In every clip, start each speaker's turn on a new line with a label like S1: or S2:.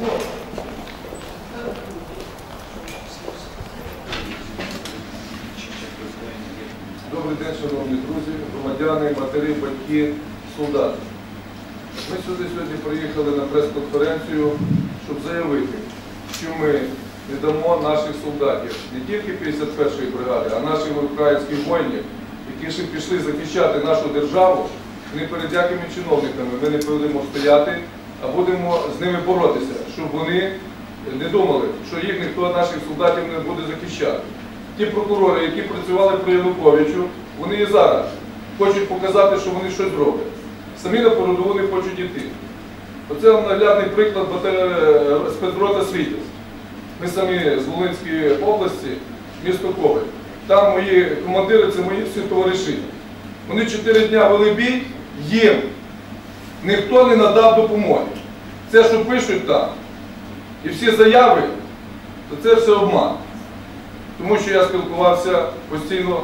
S1: Добрий день, шановні друзі, громадяни, матері, батьки, солдати. Ми сюди сьогодні приїхали на прес-конференцію, щоб заявити, що ми не дамо наших солдатів, не тільки 51-ї бригади, а наших українських воїнів, які ще пішли захищати нашу державу, не перед якими чиновниками ми не будемо стояти, а будемо з ними боротися, щоб вони не думали, що їх ніхто наших солдатів не буде захищати. Ті прокурори, які працювали при Януковичу, вони і зараз хочуть показати, що вони щось роблять. Самі на передову не хочуть йти. Оце наглядний приклад бата- спецрота Світязь. Ми самі з Волинської області, місто Коваль. Там мої командири, це мої всі товариші. Вони чотири дня вели бій, їм ніхто не надав допомоги. Це, що пишуть там, і всі заяви, то це все обман. Тому що я спілкувався постійно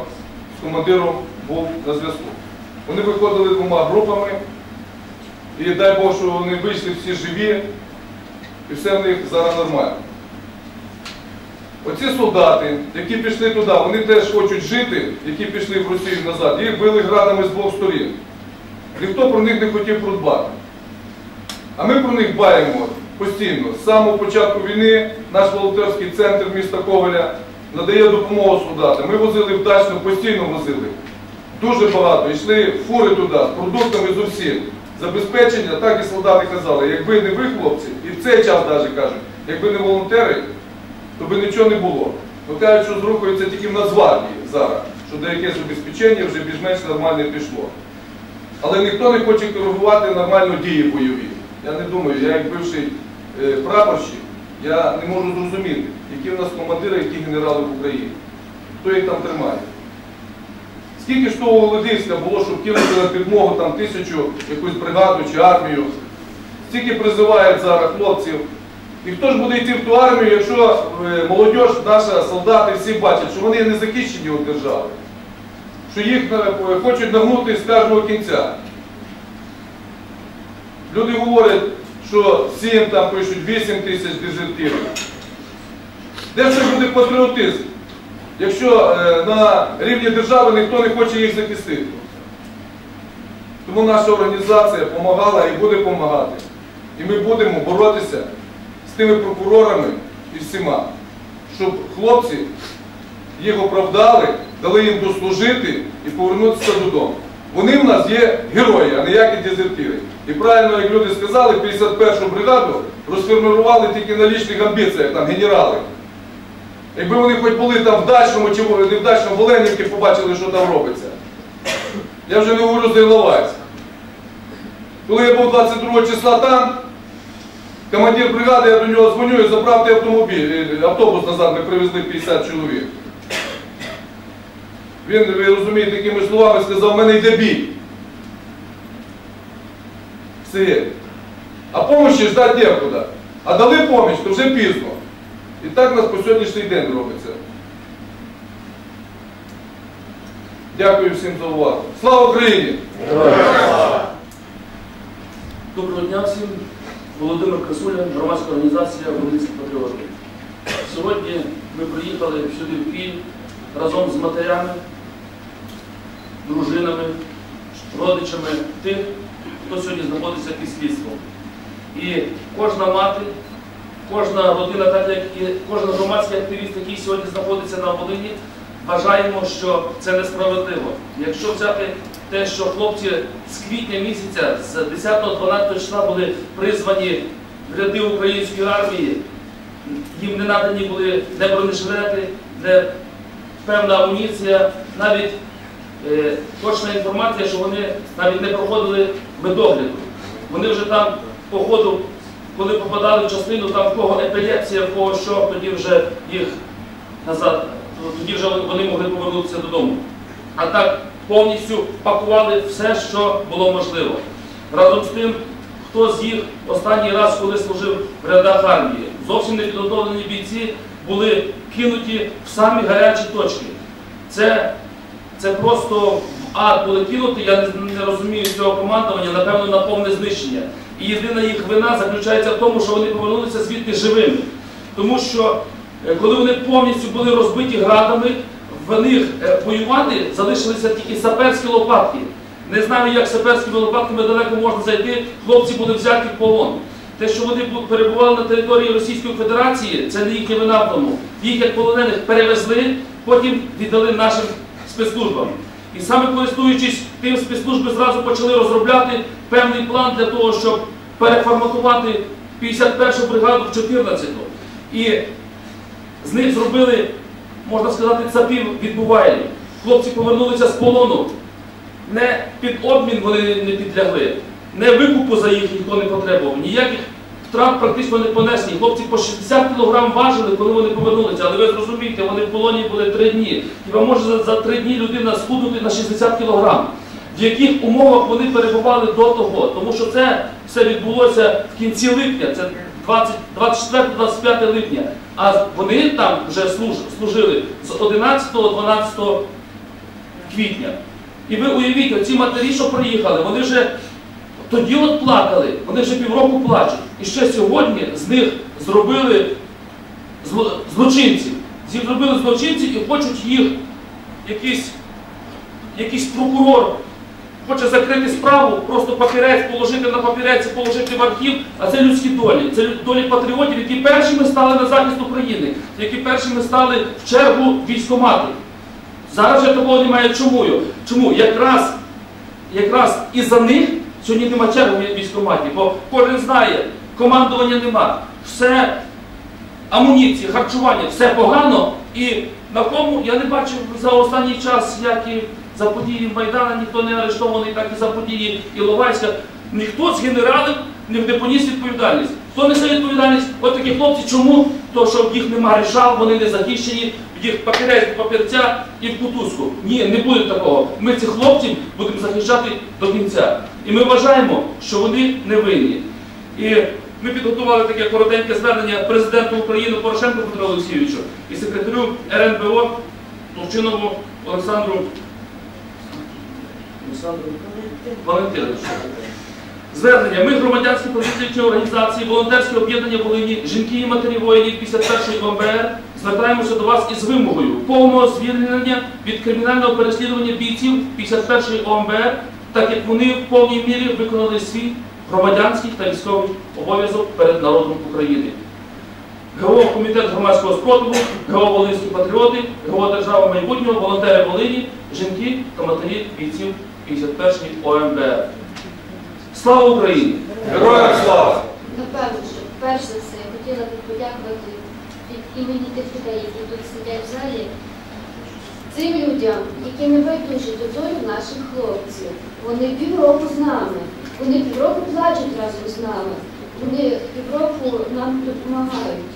S1: з командиром, був на зв'язку. Вони виходили двома групами, і дай Бог, що вони вийшли всі живі, і все в них зараз нормально. Оці солдати, які пішли туди, вони теж хочуть жити, які пішли в Росію назад, їх били градами з двох сторін. Ніхто про них не хотів продбати. А ми про них дбаємо постійно. З самого початку війни наш волонтерський центр міста Коваля надає допомогу солдатам. Ми возили вдачно, постійно возили. Дуже багато. Йшли фури туди з продуктами з усім. Забезпечення, так і солдати казали, якби не ви, хлопці, і в цей час навіть кажуть, якби не волонтери, то би нічого не було. Ну кажуть, що з це тільки в Нацгвардії зараз, що деяке забезпечення вже більш-менш нормально пішло. Але ніхто не хоче коригувати нормально дії бойові. Я не думаю, я як бивший е, прапорщик, я не можу зрозуміти, які в нас командири, які генерали в Україні. Хто їх там тримає? Скільки ж того Володимська було, щоб кинути на підмогу там тисячу якусь бригаду чи армію? Стільки призивають зараз хлопців. І хто ж буде йти в ту армію, якщо е, молодь наша, солдати всі бачать, що вони не захищені від держави, що їх е, хочуть нагнути з кожного кінця. Люди говорять, що 7 там пишуть 8 тисяч дезертирів. Де ж буде патріотизм, якщо е, на рівні держави ніхто не хоче їх захистити? Тому наша організація допомагала і буде допомагати. І ми будемо боротися з тими прокурорами і всіма, щоб хлопці їх оправдали, дали їм дослужити і повернутися додому. Вони в нас є герої, а не які дезертири. І правильно, як люди сказали, 51-шу бригаду розформували тільки на лічних амбіціях, там генерали. Якби вони хоч були там в дачному чи не в дачному Воленівці, побачили, що там робиться. Я вже не говорю за Іловайськ. Коли я був 22 числа там, командир бригади, я до нього дзвоню і забрав той автомобіль, е, автобус назад, ми привезли 50 чоловік. Він, ви розумієте, такими словами сказав, в мене йде бій. Все. А помощі ждать некуда. А дали помощь, то вже пізно. І так у нас по сьогоднішній день робиться. Дякую всім за увагу. Слава Україні!
S2: Доброго дня всім. Володимир Красуля, громадська організація Волинські патріоти. Сьогодні ми приїхали сюди в Київ разом з матерями, дружинами, родичами тих, хто сьогодні знаходиться під слідством. І кожна мати, кожна родина, кожен громадський активіст, який сьогодні знаходиться на Волині, вважаємо, що це несправедливо. Якщо взяти те, що хлопці з квітня місяця, з 10-12 числа були призвані в ряди української армії, їм не надані були не бронежилети, не певна амуніція, навіть точна інформація, що вони навіть не проходили медогляду. Вони вже там по ходу, коли попадали в частину, там в кого епілепсія, в кого що, тоді вже їх назад, тоді вже вони могли повернутися додому. А так повністю пакували все, що було можливо. Разом з тим, хто з їх останній раз, коли служив в рядах армії, зовсім не підготовлені бійці були кинуті в самі гарячі точки. Це, це просто ад були кинуті, я не, не розумію цього командування, напевно, на повне знищення. І єдина їх вина заключається в тому, що вони повернулися звідти живими. Тому що е, коли вони повністю були розбиті градами, в них е, воювати залишилися тільки саперські лопатки. Не знаю, як саперськими лопатками далеко можна зайти, хлопці були взяті в полон. Те, що вони перебували на території Російської Федерації, це не їхня вина в тому. Їх як полонених перевезли, потім віддали нашим спецслужбам. І саме користуючись тим, спецслужби зразу почали розробляти певний план для того, щоб переформатувати 51-ту бригаду в 14-ту. І з них зробили, можна сказати, цапів відбувальні. Хлопці повернулися з полону. Не під обмін вони не підлягли, не викупу за їх ніхто не потребував, ніяких втрат практично не понесені. Хлопці по 60 кг важили, коли вони повернулися. Але ви зрозумієте, вони в полоні були 3 дні. Хіба може за, 3 дні людина схуднути на 60 кг? В яких умовах вони перебували до того? Тому що це все відбулося в кінці липня, це 24-25 липня. А вони там вже служили з 11-12 квітня. І ви уявіть, оці матері, що приїхали, вони вже тоді от плакали, вони вже півроку плачуть. І ще сьогодні з них зробили зло- злочинців. Зробили злочинців і хочуть їх якийсь, якийсь прокурор хоче закрити справу, просто папірець положити на папірець, положити в архів, а це людські долі. Це долі патріотів, які першими стали на захист України, які першими стали в чергу військомати. Зараз вже такого немає. Чому? Чому? Якраз, якраз із-за них сьогодні нема черги в військкоматі, бо кожен знає, командування нема. Все амуніції, харчування, все погано. І на кому я не бачив за останній час, як і за події Майдана, ніхто не арештований, так і за події Іловайська. Ніхто з генералів не поніс відповідальність. Хто несе відповідальність? От такі хлопці, чому? То, що в їх нема рішал, вони не захищені, в їх папірець папірця і в кутузку. Ні, не буде такого. Ми цих хлопців будемо захищати до кінця. І ми вважаємо, що вони не винні. І ми підготували таке коротеньке звернення президенту України Порошенку Петру Олексійовичу і секретарю РНБО Товчинову Олександру Олександру Валентиновичу. Звернення. Ми громадянські політичні організації, волонтерське об'єднання Волині, жінки і матері воїнів 51-ї ОМБР звертаємося до вас із вимогою повного звільнення від кримінального переслідування бійців 51-ї ОМБР, так як вони в повній мірі виконали свій громадянський та військовий обов'язок перед народом України. ГО Комітет громадського спротиву, ГО Волинські патріоти, ГО Держава майбутнього, волонтери Волині, жінки та матері бійців 51-ї ОМБР. Слава Україні!
S1: Героям слава!
S3: Напевно, що перш за все я хотіла би подякувати від імені тих людей, які тут сидять в залі, цим людям, які не байдужі до долю наших хлопців. Вони півроку з нами, вони півроку плачуть разом з нами, вони півроку нам допомагають.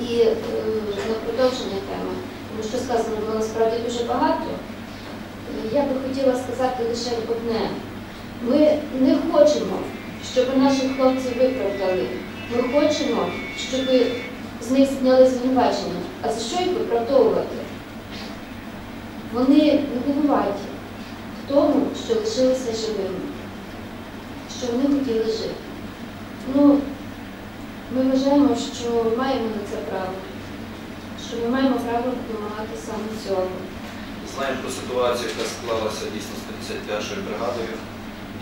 S3: І е, на продовження теми, тому що сказано було насправді дуже багато. Я би хотіла сказати лише одне. Ми не хочемо, щоб наших хлопців виправдали. Ми хочемо, щоб з них зняли звинувачення. А за що їх виправдовувати? Вони не винуваті в тому, що лишилися живими, що вони хотіли жити. Ну, ми вважаємо, що маємо на це право, що ми маємо право вимагати саме цього.
S4: Знаємо про ситуацію, яка склалася дійсно з 51-ю бригадою.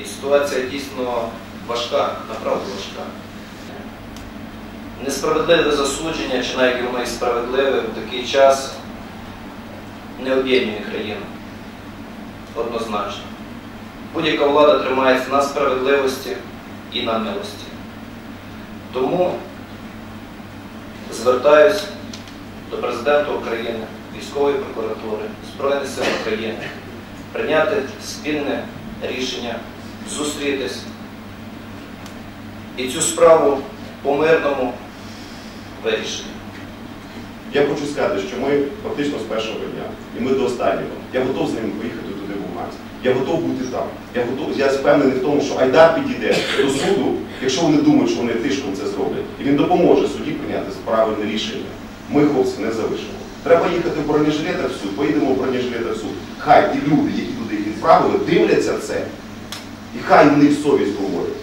S4: І ситуація дійсно важка, направду важка. Несправедливе засудження, чи навіть воно і справедливе в такий час не об'єднує країну. Однозначно. Будь-яка влада тримається на справедливості і на милості. Тому звертаюсь до президента України, військової прокуратури, Збройних сил України прийняти спільне рішення, зустрітись і цю справу по-мирному вирішити.
S5: Я хочу сказати, що ми фактично з першого дня, і ми до останнього. Я готов з ними поїхати туди в Луганськ. Я готов бути там. Я готов, я впевнений в тому, що Айдар підійде до суду, якщо вони думають, що вони тишком це зроблять. І він допоможе суді прийняти правильне рішення. Ми, хлопці, не залишимо. Треба їхати в бронежилетах в суд, поїдемо в бронежилетах в суд. Хай ті люди, які туди відправили, дивляться це. І хай в них совість говорить.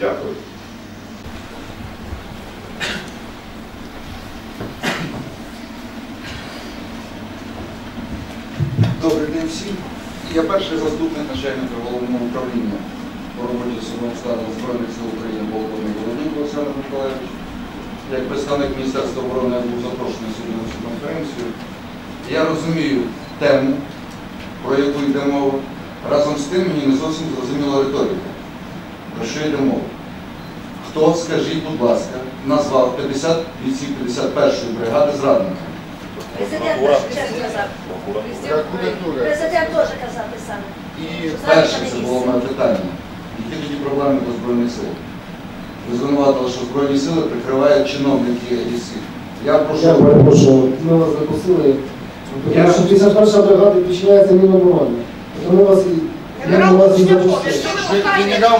S5: Дякую.
S6: Добрий день всім. Я перший заступник начальника головного управління по роботі з особовим Збройних сил України полковник Володимир Олександр Миколаївич. Як представник Міністерства оборони я був запрошений сьогодні на цю конференцію. Я розумію тему, про яку йде мова. Разом з тим мені не зовсім зрозуміла риторика. Про що йде мова? Хто, скажіть, будь ласка, назвав 50 бійців 51-ї бригади зрадниками?
S7: Президент теж казав. Президент теж казав те саме.
S6: І перше це було моє питання. Які тоді проблеми до Збройних сил? Ви звинуватили, що Збройні сили прикривають чиновники лісів. Я
S8: Я перепрошую, ми вас запустили, тому що 51 бригада підчиняється Міноборони. Тому вас і вас.
S7: Генерал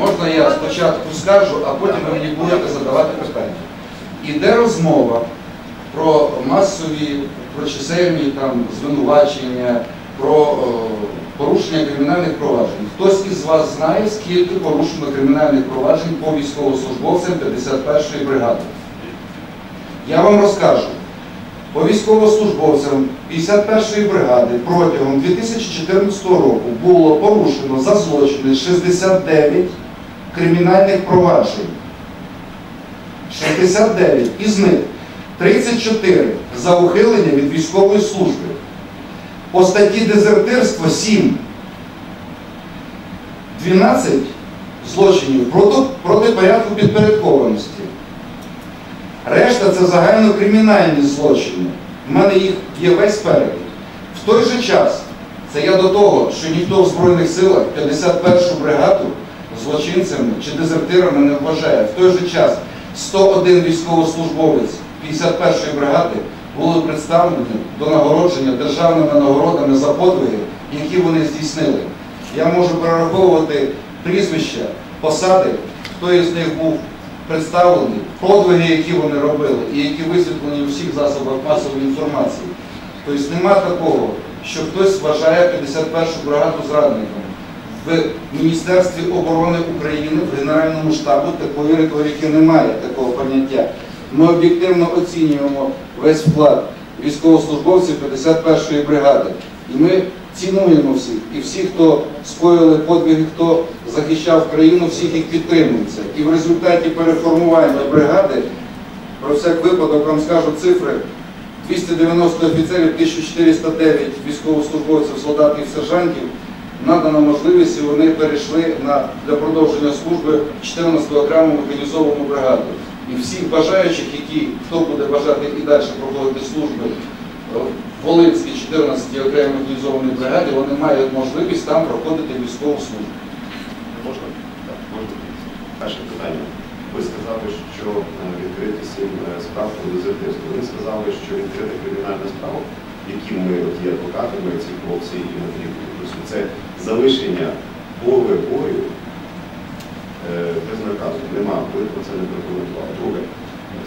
S6: можна я спочатку скажу, а потім ви мені будете задавати питання. Іде розмова про масові, про чисельні там, звинувачення, про о, порушення кримінальних проваджень. Хтось із вас знає, скільки порушено кримінальних проваджень по військовослужбовцям 51-ї бригади? Я вам розкажу. По військовослужбовцям 51-ї бригади протягом 2014 року було порушено за злочини 69 кримінальних проваджень. 69. Із них 34 за ухилення від військової служби. По статті дезертирство 7. 12 злочинів проти порядку підпорядкованості. Решта це загальнокримінальні злочини. У мене їх є весь перелік. В той же час, це я до того, що ніхто в Збройних силах 51-шу бригаду злочинцями чи дезертирами не вважає. В той же час 101 військовослужбовець 51-ї бригади були представлені до нагородження державними нагородами за подвиги, які вони здійснили. Я можу перераховувати прізвища, посади, хто із них був представлений, подвиги, які вони робили, і які висвітлені у всіх засобах масової інформації. Тобто нема такого, що хтось вважає 51-шу бригаду зрадником. В Міністерстві оборони України, в Генеральному штабу такої риторики немає, такого поняття. Ми об'єктивно оцінюємо весь вклад військовослужбовців 51-ї бригади. І ми цінуємо всіх. І всі, хто скоїли подвиги, хто захищав країну, всіх їх підтримується. І в результаті переформування бригади, про всяк випадок вам скажу цифри, 290 офіцерів, 1409 військовослужбовців, солдатів, сержантів надана можливість, і вони перейшли на, для продовження служби 14-ту окрему механізовану бригаду. І всіх бажаючих, які, хто буде бажати і далі проходити служби е, Волинській 14-й окремій механізованій бригаді, вони мають можливість там проходити військову службу.
S5: Можна? Так, можна. Перше питання. Ви сказали, що е, відкриті сім е, справ про дезертирство. Ви сказали, що відкрита кримінальна справа, які ми от є адвокатами, ці хлопці і натрібні. Тобто це залишення поле бою е, без наказу. Нема, ви про це не прокоментували. Друге,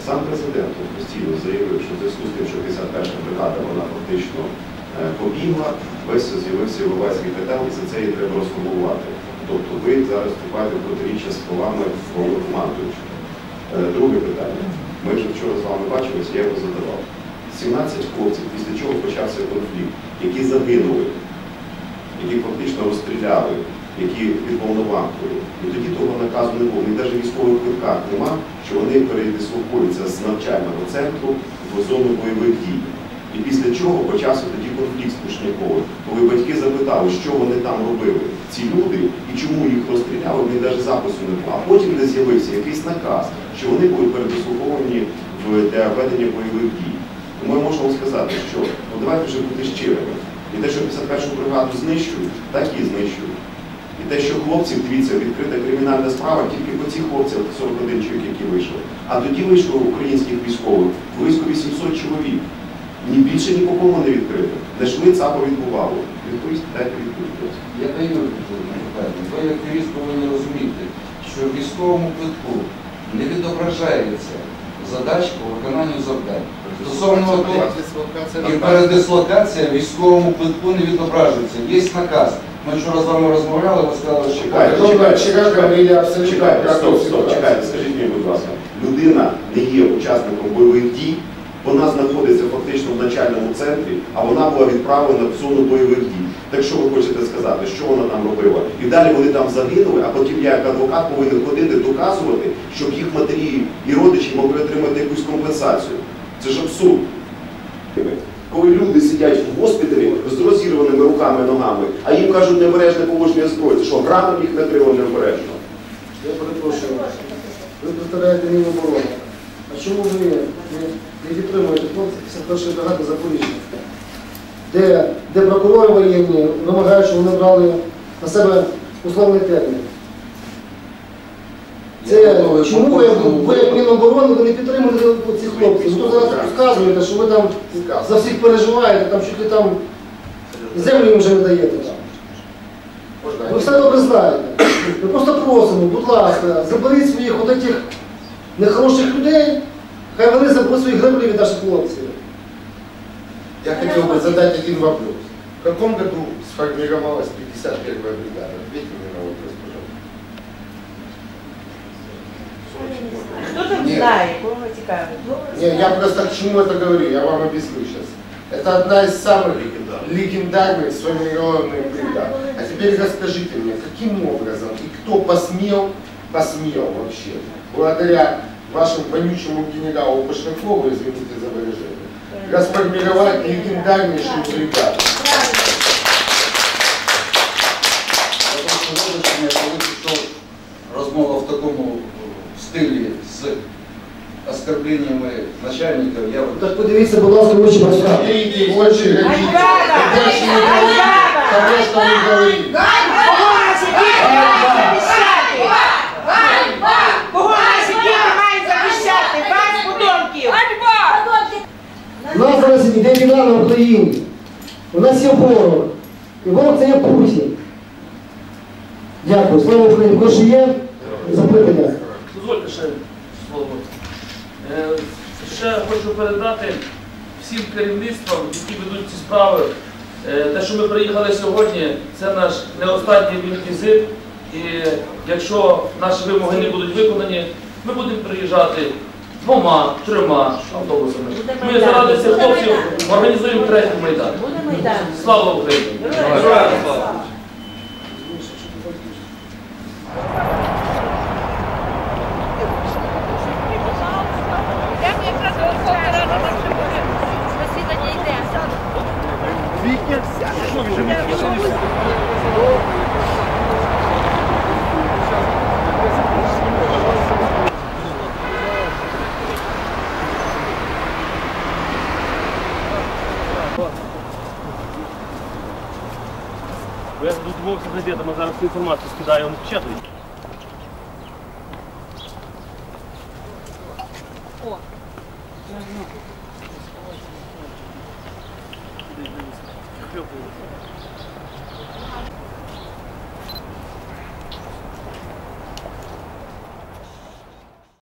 S5: сам президент постійно заявив, що в зв'язку з тим, що 51 бригада, вона фактично е, побігла, весь з'явився іловайський петел, і за це її треба розформувати. Тобто ви зараз вступаєте в протиріччя з словами головнокомандуючого. Е, Друге питання. Ми вже вчора з вами бачилися, я його задавав. 17 хлопців, після чого почався конфлікт, які загинули, які фактично розстріляли, які під Волновахою. І тоді того наказу не було. І навіть військових квитках нема, що вони передислокуються з навчального центру в зону бойових дій. І після чого почався тоді конфлікт з Пушняковим, коли батьки запитали, що вони там робили, ці люди, і чому їх розстріляли, в них навіть запису не було. А потім не з'явився якийсь наказ, що вони будуть передислоковані для ведення бойових дій. Тому ми можемо сказати, що ну давайте вже бути щирими. І те, що 51-шу бригаду знищують, так і знищують. Те, що хлопців, дивіться, відкрита кримінальна справа тільки по цих хлопцях 41 чоловік, які вийшли. А тоді вийшло українських військових близько 800 чоловік. Ні більше ні по кому не відкрито. Де шли, ЦАПо відбувало. Відповість, дайте відповідь.
S6: Я даю відповідь питання. Ви як юрист повинні розуміти, що в військовому квитку не відображається задач по виконанню завдань. Стосовно того, і передислокація в військовому квитку не відображується. Є наказ Ми вчора з вами розмовляли, ви сказали, що
S5: Чекайте, чекайте,
S8: вчора говорили абсолютно
S5: чекайте,
S8: как
S5: стоп, стоп, чекайте, скажіть мені, будь ласка, людина не є учасником бойових дій, вона знаходиться фактично в начальному центрі, а вона була відправлена в зону бойових дій. Так що ви хочете сказати, що вона там робила? І далі вони там загинули, а потім я як адвокат повинен ходити доказувати, щоб їх матері і родичі могли отримати якусь компенсацію. Це ж абсурд. Коли люди сидять в госпіталі з руками ногами, а їм кажуть необережне положення зброї, це що граном їх накрило необережно.
S8: Я перепрошую. Ви представляєте Міноборони. А чому ви не, не підтримуєте хлопців 51-ї бригади Запоріжжя? Де, де прокурори воєнні вимагають, щоб вони брали на себе условний термін. Це чому ви, ви як Міноборони ви не підтримуєте цих хлопців? Ви зараз розказуєте, що ви там за всіх переживаєте, там чуть ли там землю їм вже не даєте. Там. Ви все добре знаєте. Ми просто просимо, будь ласка, заберіть своїх от этих нехороших людей, хай вони заберуть свої греблі від наших хлопців.
S9: Я хотел бы задать один вопрос. В каком году сформировалась 51-я бригада? Ответьте мне на вопрос, пожалуйста.
S7: Хто там
S9: Ні.
S7: знає, кого цікавить?
S9: Не, я просто к чему это говорю, я вам объясню сейчас. Это одна из самых легендарных сформированных бригад. А теперь расскажите мне, каким образом и кто посмел, посмел вообще, благодаря вашему вонючему генералу Пашнакову, извините за выражение, расформировать легендарнейшую бригаду.
S6: Оскорбленнями начальників, я
S8: Так подивіться, будь ласка, в очі
S9: родителей.
S7: Альбана!
S9: Больше не говорите того, что вы говорите.
S8: У нас зараз іде війна на Україні. У нас є ворог. І ворог це є Путін. Дякую. Слава Україні. Прошу є запитання.
S2: Дозвольте ще Ще хочу передати всім керівництвам, які ведуть ці справи. Е, Те, що ми приїхали сьогодні, це наш не останній візит. І якщо наші вимоги не будуть виконані, ми будемо приїжджати двома, трьома автобусами. Ми заради цих хлопців організуємо третій майдан. Слава Україні!
S7: Героям слава!
S3: Засідання йде.
S10: Бо я тут ми зараз цю інформацію скидаємо в печатають.